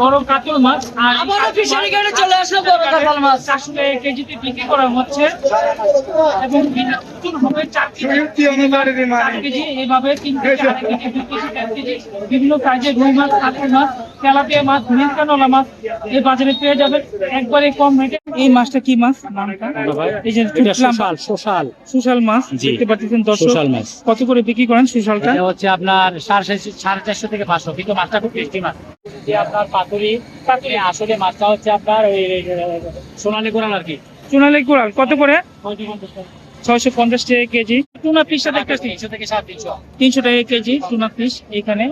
বড় কাতল মাছ আর আবারও ফিশারি ঘাটে চলে আসলো বড় কাতল মাছ। টাকা কেজিতে বিক্রি করা হচ্ছে এবং এটা হবে চার কেজি। চার কেজি এইভাবে তিন কেজি আড়াই কেজি দুই কেজি চার কেজি বিভিন্ন সাইজের রুই মাছ কাতল মাছ তেলাপিয়া মাছ মিরকানলা মাছ এই বাজারে পেয়ে যাবেন। একবারে কম রেটে। এই মাছটা কি মাছ? নামটা? এই যে এটা শুকলাম সোশাল সোশাল। সুশাল মাছ দেখতে পাচ্ছেন দর্শক। সুশাল মাছ। কত করে বিক্রি করেন সুশালটা? হচ্ছে আপনার সাড়ে চারশো সাড়ে চারশো থেকে পাঁচশো। কিন্তু মাছটা খুব টেস্টি মাছ। আপনার পাতুরি পাতুরি আসলে মাছটা হচ্ছে আপনার ওই সোনালি কোরাল আর কি। চুনালি কোরাল কত করে? ছয়শো পঞ্চাশ টাকা কেজি। টুনা পিসটা দেখতেছি তিনশো টাকা কেজি টুনা পিস এখানে।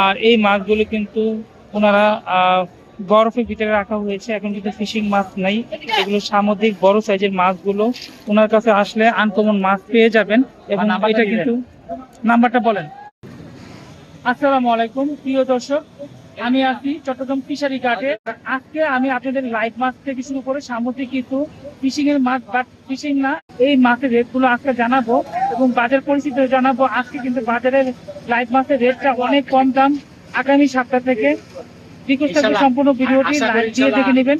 আর এই মাছগুলো কিন্তু ওনারা বরফের ভিতরে রাখা হয়েছে। এখন কিন্তু ফিশিং মাছ নাই। এগুলো সামুদ্রিক বড় সাইজের মাছগুলো ওনার কাছে আসলে আনকমন মাছ পেয়ে যাবেন। এবং এটা কিন্তু নাম্বারটা বলেন। আসসালামু আলাইকুম প্রিয় দর্শক। আমি আছি চট্টগ্রাম ফিশারি ঘাটে। আজকে আমি আপনাদের লাইভ মাছ থেকে শুরু করে সামুদ্রিক কিন্তু ফিশিং এর মাছ বাট ফিশিং না এই মাছের রেটগুলো আজকে জানাব এবং বাজার পরিস্থিতি জানাব। আজকে কিন্তু বাজারের লাইভ মাছের রেটটা অনেক কম দাম। আগামী সপ্তাহ থেকে। সম্পূর্ণ ভিডিওটি লাইভ দিয়ে দেখে নেবেন।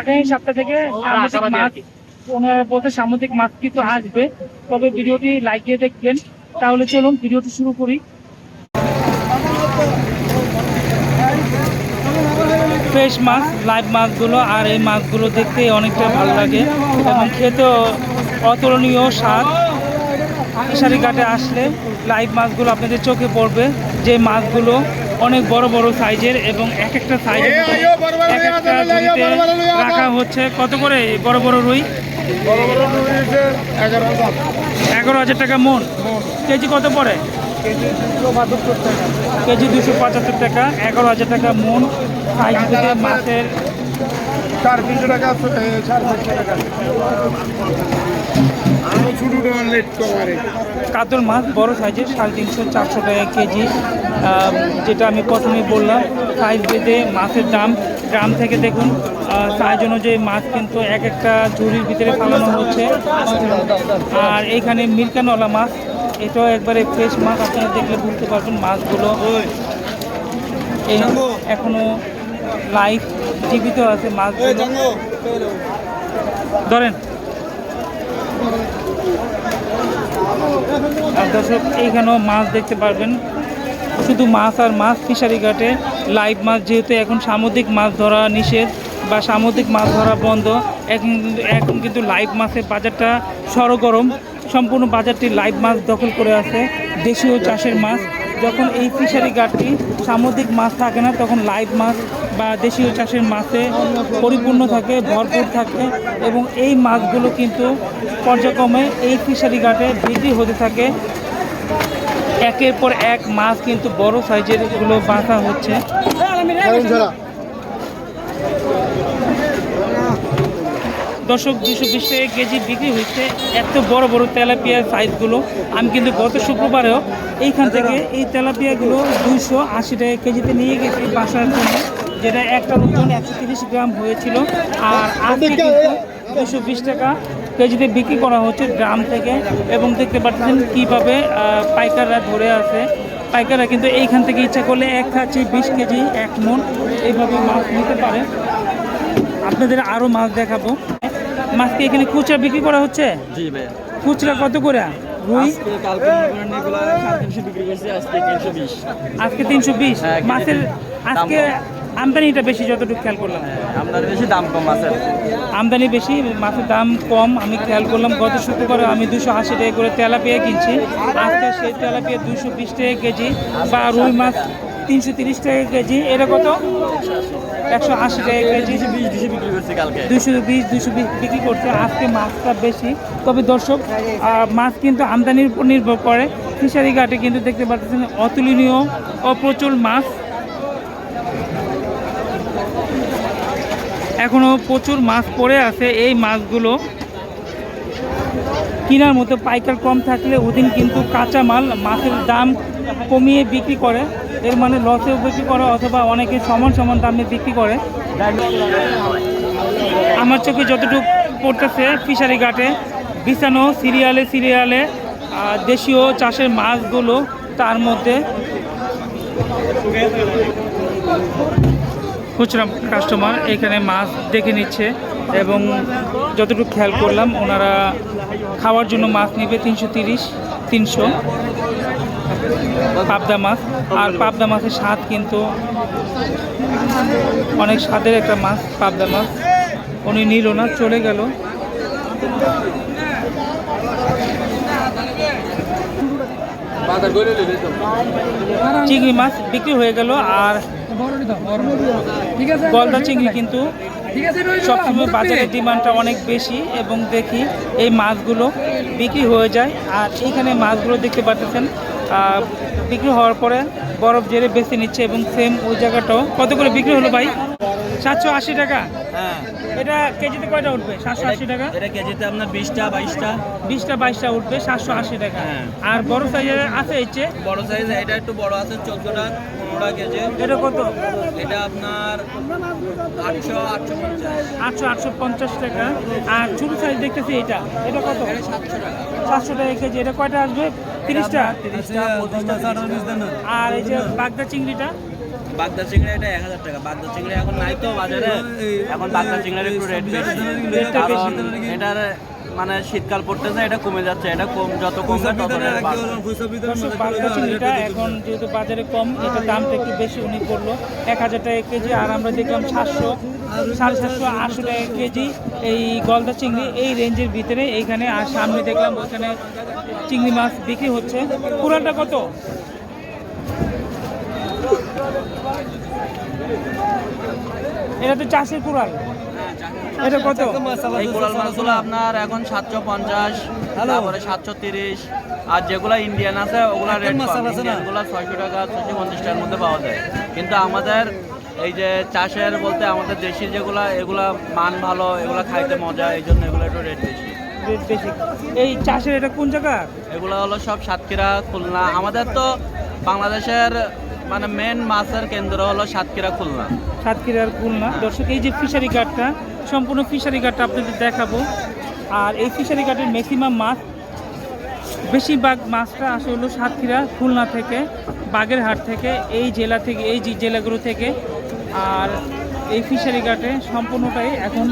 আগামী সপ্তাহ থেকে সামুদ্রিক মাছ ওনারা বলতে সামুদ্রিক মাছ কিন্তু আসবে। তবে ভিডিওটি লাইক দিয়ে দেখবেন। তাহলে চলুন ভিডিওটি শুরু করি। ফ্রেশ মাছ লাইভ মাছগুলো আর এই মাছগুলো দেখতে অনেকটা ভালো লাগে এবং খেতেও অতুলনীয় স্বাদ। ফিশারি ঘাটে আসলে লাইভ মাছগুলো আপনাদের চোখে পড়বে। যে মাছগুলো অনেক বড় বড় সাইজের এবং এক একটা সাইজের এক একটা ঝুড়িতে রাখা হচ্ছে। কত করে বড় বড় রুই? এগারো হাজার। টাকা মন। কেজি কত পড়ে? কেজি দুশো পঁচাত্তর টাকা এগারো হাজার টাকা মন সাইজ থেকে মাছের। সাড়ে তিনশো টাকা সাড়ে চারশো কাতল মাছ বড় সাইজের সাড়ে তিনশো চারশো টাকা কেজি। যেটা আমি প্রথমে বললাম সাইজ বেঁধে মাছের দাম গ্রাম থেকে দেখুন সাইজ অনুযায়ী মাছ কিন্তু এক একটা ঝুড়ির ভিতরে ফালানো হচ্ছে। আর এইখানে মিরকানওয়ালা মাছ এটাও একবারে ফ্রেশ মাছ, আপনারা দেখলে বুঝতে পারবেন মাছগুলো এখনও লাইভ জীবিত আছে মাছগুলো। ধরেন। আর দর্শক, এইখানেও মাছ দেখতে পারবেন। শুধু মাছ আর মাছ, ফিশারি ঘাটে লাইভ মাছ, যেহেতু এখন সামুদ্রিক মাছ ধরা নিষেধ বা সামুদ্রিক মাছ ধরা বন্ধ, এখন এখন কিন্তু লাইভ মাছের বাজারটা সরগরম। সম্পূর্ণ বাজারটি লাইভ মাছ দখল করে আছে দেশীয় চাষের মাছ। যখন এই ফিশারি ঘাটটি সামুদ্রিক মাছ থাকে না তখন লাইভ মাছ বা দেশীয় চাষের মাছে পরিপূর্ণ থাকে ভরপুর থাকে এবং এই মাছগুলো কিন্তু পর্যায়ক্রমে এই ফিশারি ঘাটে বৃদ্ধি হতে থাকে। একের পর এক মাছ কিন্তু বড় সাইজেরগুলো বাঁধা হচ্ছে। দর্শক দুশো বিশ টাকা কেজি বিক্রি হচ্ছে এত বড় বড় তেলাপিয়া সাইজগুলো। আমি কিন্তু গত শুক্রবারেও এইখান থেকে এই তেলাপিয়াগুলো দুইশো আশি টাকা কেজিতে নিয়ে গেছি বাসার জন্য যেটা একটা ওজন একশো তিরিশ গ্রাম হয়েছিল। আর আজকে কিন্তু দুশো বিশ টাকা কেজিতে বিক্রি করা হচ্ছে গ্রাম থেকে। এবং দেখতে পাচ্ছেন কীভাবে পাইকাররা ধরে আছে। পাইকাররা কিন্তু এইখান থেকে ইচ্ছা করলে এক খাচ্ছি বিশ কেজি এক মন এইভাবে মাছ নিতে পারে। আপনাদের আরও মাছ দেখাবো। মাছকে এখানে খুচরা বিক্রি করা হচ্ছে? জি ভাই খুচরা কত করে? রুই? আজকে তিনশো বিশ। হ্যাঁ, মাছের আজকে আমদানিটা বেশি যতটুকু খেয়াল করলাম। আপনার বেশি দাম কম আছে আমদানি বেশি মাছের দাম কম আমি খেয়াল করলাম গত শুক্রবারে আমি দুশো আশি টাকা করে তেলাপিয়া কিনছি। আজকে সেই তেলাপিয়া দুশো বিশ টাকা কেজি বা রুই মাছ তিনশো তিরিশ টাকা কেজি। এটা কত? একশো আশি টাকা কেজি। বিশ দুশো বিক্রি করছি কালকে দুশো বিশ দুশো বিশ বিক্রি করছে। আজকে মাছটা বেশি। তবে দর্শক মাছ কিন্তু আমদানির উপর নির্ভর করে। ফিশারি ঘাটে কিন্তু দেখতে পাচ্ছেন অতুলনীয়, অপ্রচুর মাছ। এখনও প্রচুর মাছ পড়ে আছে এই মাছগুলো। কেনার মতো পাইকার কম থাকলে ওদিন কিন্তু কাঁচা মাল মাছের দাম কমিয়ে বিক্রি করে। এর মানে লসেও বিক্রি করে অথবা অনেকে সমান সমান দামে বিক্রি করে। আমার চোখে যতটুকু পড়তেছে, ফিশারি ঘাটে, বিছানো সিরিয়ালে সিরিয়ালে দেশীয় চাষের মাছগুলো তার মধ্যে। খুচরা কাস্টমার এখানে মাছ দেখে নিচ্ছে এবং যতটুকু খেয়াল করলাম, ওনারা খাওয়ার জন্য মাছ নেবে তিনশো তিরিশ, তিনশো। পাবদা মাছ। আর পাবদা মাছের স্বাদ কিন্তু অনেক স্বাদের একটা মাছ, পাবদা মাছ। উনি নিল না, চলে গেল। চিংড়ি মাছ বিক্রি হয়ে গেল, আর গলদা চিংড়ি কিন্তু সবসময় বাজারের ডিমান্ডটা অনেক বেশি, এবং দেখি এই মাছগুলো বিক্রি হয়ে যায়। আর এখানে মাছগুলো দেখতে পাচ্ছেন বিক্রি হওয়ার পরে বরফ জেরে বেছে নিচ্ছে এবং সেম ওই জায়গাটাও। কত করে বিক্রি হলো ভাই? সাতশো আশি টাকা? হ্যাঁ। এটা কেজিতে কয়টা উঠবে? সাতশো আশি টাকা? এটা কেজিতে আপনার বিশটা বাইশটা। বিশটা বাইশটা উঠবে সাতশো আশি টাকা। হ্যাঁ। আর বড় সাইজের আছে ইচ্ছে বড় সাইজ এটা একটু বড় আছে চোদ্দটা পনেরোটা কেজি। এটা কত? এটা আপনার আটশো আটশো পঞ্চাশ টাকা আর ছোটো সাইজ দেখতেছি এটা এটা কত সাতশো টাকা কেজি এটা কয়টা আসবে তিরিশটা তিরিশটা পঁচিশটা আর এই যে বাগদা চিংড়িটা বাগদা চিংড়ি এটা এক হাজার টাকা বাগদা চিংড়ি এখন নাই তো বাজারে এখন বাগদা চিংড়ির একটু রেট বেশি এটার মানে শীতকাল পড়তেছে এটা কমে যাচ্ছে এটা কম যত কমবে তত চিংড়িটা এখন যেহেতু বাজারে কম এটা দামটা একটু বেশি উনি করল। এক হাজার টাকা কেজি আর আমরা দেখলাম সাতশো সাড়ে সাতশো আটশো টাকা কেজি এই গলদা চিংড়ি এই রেঞ্জের ভিতরে। এইখানে আর সামনে দেখলাম ওইখানে চিংড়ি মাছ বিক্রি হচ্ছে। পুরাটা কত? এটা তো চাষের কুড়াল। এটা কত? এই কোরাল মাছগুলো আপনার এখন সাতশো পঞ্চাশ তারপরে সাতশো তিরিশ। আর যেগুলো ইন্ডিয়ান আছে ওগুলা রেট ইন্ডিয়ানগুলো ছয়শো টাকা ছয়শো পঞ্চাশ টাকার মধ্যে পাওয়া যায়। কিন্তু আমাদের এই যে চাষের বলতে আমাদের দেশি যেগুলা এগুলা মান ভালো এগুলা খাইতে মজা এই জন্য এগুলো একটু রেট বেশি। এই চাষের এটা কোন জায়গা? এগুলো হলো সব সাতক্ষীরা খুলনা। আমাদের তো বাংলাদেশের মানে মেন মাছের কেন্দ্র হলো সাতক্ষীরা খুলনা। সাতক্ষীরার খুলনা। দর্শক এই যে ফিশারি ঘাটটা সম্পূর্ণ ফিশারি ঘাটটা আপনাদের দেখাবো। আর এই ফিশারি ঘাটের ম্যাক্সিমাম মাছ বেশিরভাগ মাছটা আসে হলো সাতক্ষীরা খুলনা থেকে বাগেরহাট থেকে এই জেলা থেকে এই যে জেলাগুলো থেকে। আর এই ফিশারি ঘাটে সম্পূর্ণটাই এখন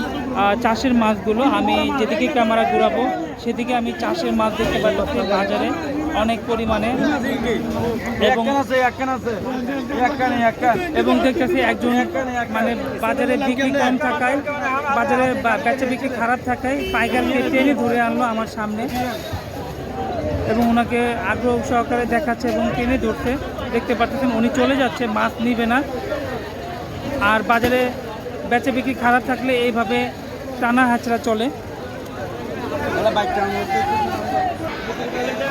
চাষের মাছগুলো। আমি যেদিকে ক্যামেরা ঘুরাবো সেদিকে আমি চাষের মাছ দেখতে পাচ্ছি বাজারে। অনেক পরিমাণে এবং এবং দেখতেছি একজন মানে বাজারে বিক্রি কম থাকায় বাজারে বা- বেচা বিক্রি খারাপ থাকায় পাইকারকে টেনে ধরে আনলো আমার সামনে এবং ওনাকে আগ্রহ সহকারে দেখাচ্ছে এবং টেনে ধরছে। দেখতে পাচ্ছেন উনি চলে যাচ্ছে মাছ নিবে না। আর বাজারে বেচা বিক্রি খারাপ থাকলে এইভাবে টানা হাঁচড়া চলে।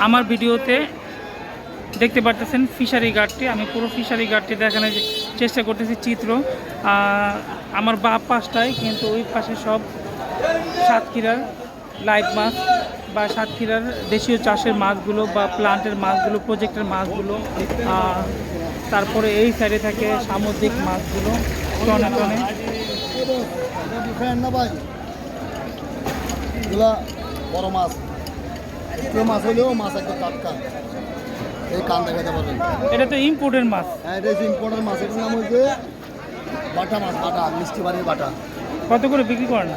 আমার ভিডিওতে দেখতে পারতেছেন ফিশারি গার্ডটি আমি পুরো ফিশারি গার্ডটি দেখানোর চেষ্টা করতেছি চিত্র আমার বা পাশটায় কিন্তু ওই পাশে সব সাতক্ষীরার লাইভ মাছ বা সাতক্ষীরার দেশীয় চাষের মাছগুলো বা প্লান্টের মাছগুলো প্রজেক্টের মাছগুলো তারপরে এই সাইডে থাকে সামুদ্রিক মাছগুলো টনে টনে বড় মাছ কেউ মাছ হলেও মাছ একদম টাটকা। এই কান দেখাতে পারবেন। এটা তো ইম্পোর্টের মাছ। হ্যাঁ এটা ইম্পোর্টের মাছ। এটার নাম হচ্ছে বাটা মাছ বাটা মিষ্টি বাড়ির বাটা। কত করে বিক্রি করেন?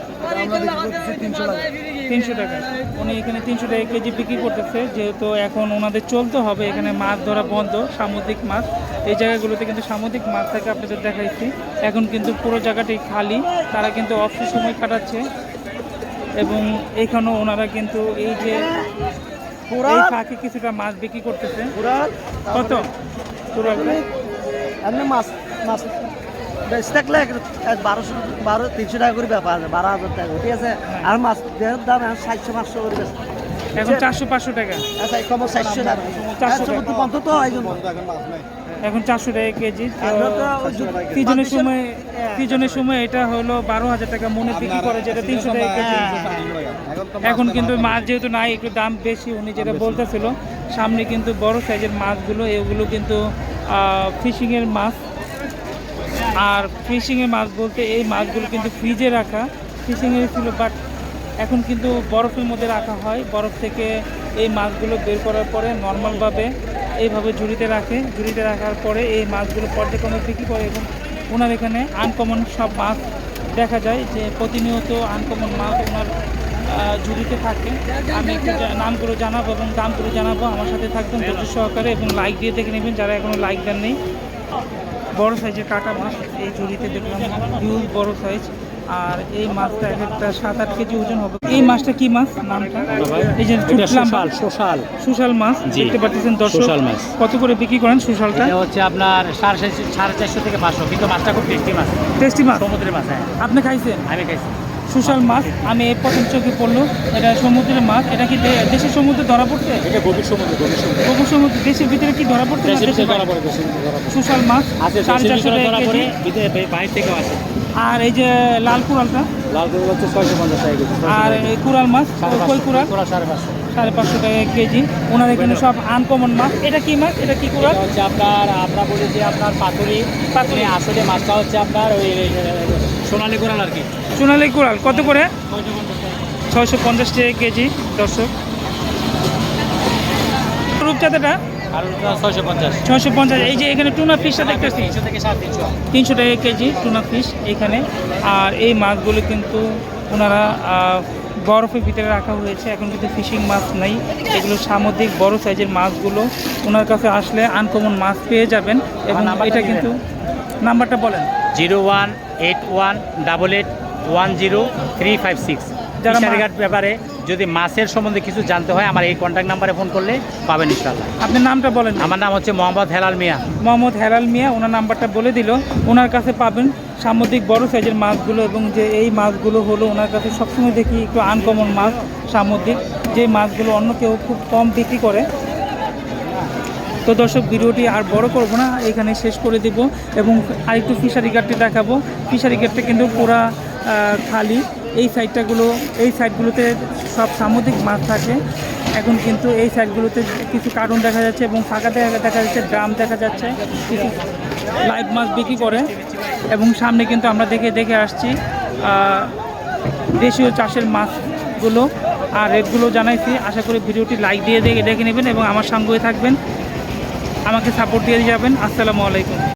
তিনশো টাকা। তিনশো টাকা। উনি এখানে তিনশো টাকা কেজি বিক্রি করতেছে। যেহেতু এখন ওনাদের চলতে হবে এখানে মাছ ধরা বন্ধ সামুদ্রিক মাছ। এই জায়গাগুলোতে কিন্তু সামুদ্রিক মাছ থাকে আপনাদের দেখাইছি। এখন কিন্তু পুরো জায়গাটি খালি। তারা কিন্তু অবসর সময় কাটাচ্ছে এবং এখানেও ওনারা কিন্তু এই যে এই কিছুটা মাছ বিক্রি করতেছে। কত? এমনি মাছ মাছ। বেশি থাকলে বারোশো বারো তিনশো টাকা করে ব্যাপার আছে বারো হাজার টাকা ঠিক আছে? আর মাছ দেহের দাম এখন ষাটশো পাঁচশো করে বেশি। এখন চারশো পাঁচশো টাকা। আচ্ছা কম চারশো টাকা। চারশো চারশো বন্ধ তো এই জন্য। এখন চারশো টাকা কেজি সিজনের সময় সিজনের সময় এটা হলো বারো হাজার টাকা মনে বিক্রি করে, যেটা তিনশো টাকা কেজি। এখন কিন্তু মাছ যেহেতু নাই, একটু দাম বেশি, উনি যেটা বলতেছিল, সামনে কিন্তু বড় সাইজের মাছগুলো, এগুলো কিন্তু ফিশিংয়ের মাছ। আর ফিশিংয়ের মাছ বলতে এই মাছগুলো কিন্তু ফ্রিজে রাখা, ফিশিংয়ের ছিল বাট এখন কিন্তু বরফের মধ্যে রাখা হয়। বরফ থেকে এই মাছগুলো বের করার পরে নর্মালভাবে এইভাবে ঝুড়িতে রাখে। ঝুড়িতে রাখার পরে এই মাছগুলো পর্যায়ক্রমে বিক্রি করে এবং ওনার এখানে আনকমন সব মাছ দেখা যায় যে প্রতিনিয়ত আনকমন মাছ ওনার ঝুড়িতে থাকে। আমি নামগুলো জানাব এবং দামগুলো জানাব। আমার সাথে থাকবেন ধৈর্য সহকারে এবং লাইক দিয়ে দেখে নেবেন যারা এখনও লাইক দেন নেই বড় সাইজের কাটা মাছ এই ঝুড়িতে দেখলাম। হিউজ বড় সাইজ আর এই মাছটা এক একটা সাত আট কেজি ওজন হবে। এই মাছটা কি মাছ? নামটা? এই যে চুটলাম সোশ্যাল সুশাল মাছ দেখতে পাচ্ছেন দর্শক। সুশাল মাছ। কত করে বিক্রি করেন সুশালটা? হচ্ছে আপনার সাড়ে চারশো সাড়ে চারশো থেকে পাঁচশো। কিন্তু মাছটা খুব টেস্টি মাছ। টেস্টি মাছ? সমুদ্রের মাছ হ্যাঁ। আপনি খাইছেন? আমি খাইছি। সুশাল মাছ আমি এই প্রথম চোখে পড়ল। এটা সমুদ্রের মাছ। এটা কি দেশের সমুদ্রে ধরা পড়ছে? এটা গভীর সমুদ্র গভীর সমুদ্র। দেশের ভিতরে কি ধরা পড়ছে সুশাল মাছ সাড়ে চারশো টাকা ধরা কেজি। বাইরে থেকেও আছে। আর এই যে লাল কুড়ালটা? লাল গরু হচ্ছে ছয়শো পঞ্চাশ টাকা কেজি আর এই কুড়াল মাছ কই কুড়াল? সাড়ে পাঁচশো। সাড়ে পাঁচশো টাকা কেজি। ওনার এখানে সব আনকমন মাছ। এটা কি মাছ? এটা কি কুড়াল? হচ্ছে আপনার আমরা বলি যে আপনার পাতুরি। পাতুরি। আসলে মাছটা হচ্ছে আপনার ওই সোনালি কুড়াল আর কি। সোনালি কুড়াল কত করে? ছয়শো পঞ্চাশ টাকা। কেজি দর্শক। রূপচাঁদাটা? ছয়শো পঞ্চাশ। এই যে এখানে টুনা ফিশটা দেখতেছি তিনশো থেকে সাড়ে তিনশো। তিনশো টাকা কেজি টুনা ফিশ এখানে। আর এই মাছগুলো কিন্তু ওনারা বরফের ভিতরে রাখা হয়েছে। এখন কিন্তু ফিশিং মাছ নেই। এগুলো সামুদ্রিক বড় সাইজের মাছগুলো। ওনার কাছে আসলে আনকমন মাছ পেয়ে যাবেন। এবং এটা কিন্তু নাম্বারটা বলেন। Zero one eight one double eight one zero three five six. যারা ফিশারিঘাট ব্যাপারে যদি মাছের সম্বন্ধে কিছু জানতে হয় আমার এই কন্ট্যাক্ট নাম্বারে ফোন করলে পাবেন ইনশাল্লাহ আপনার নামটা বলেন। আমার নাম হচ্ছে মোহাম্মদ হেলাল মিয়া। মোহাম্মদ হেলাল মিয়া ওনার নাম্বারটা বলে দিল। ওনার কাছে পাবেন সামুদ্রিক বড় সাইজের মাছগুলো এবং যে এই মাছগুলো হলো ওনার কাছে সবসময় দেখি একটু আনকমন মাছ সামুদ্রিক। যে মাছগুলো অন্য কেউ খুব কম বিক্রি করে। তো দর্শক ভিডিওটি আর বড় করব না এখানে শেষ করে দেব এবং আরেকটু ফিশারি গাটটি দেখাবো। ফিশারি গাটটা কিন্তু পুরা খালি। এই সাইডটাগুলো এই সাইডগুলোতে সব সামুদ্রিক মাছ থাকে। এখন কিন্তু এই সাইডগুলোতে কিছু কার্টুন দেখা যাচ্ছে এবং ফাঁকা দেখা দেখা যাচ্ছে, ড্রাম দেখা যাচ্ছে, কিছু লাইভ মাছ বিক্রি করে। এবং সামনে কিন্তু আমরা দেখে দেখে আসছি দেশীয় চাষের মাছগুলো। আর রেটগুলো জানাইছি, আশা করি ভিডিওটি লাইক দিয়ে দেখে দেখে নেবেন এবং আমার সঙ্গে থাকবেন। আমাকে সাপোর্ট দিয়ে যাবেন। আসসালামু আলাইকুম।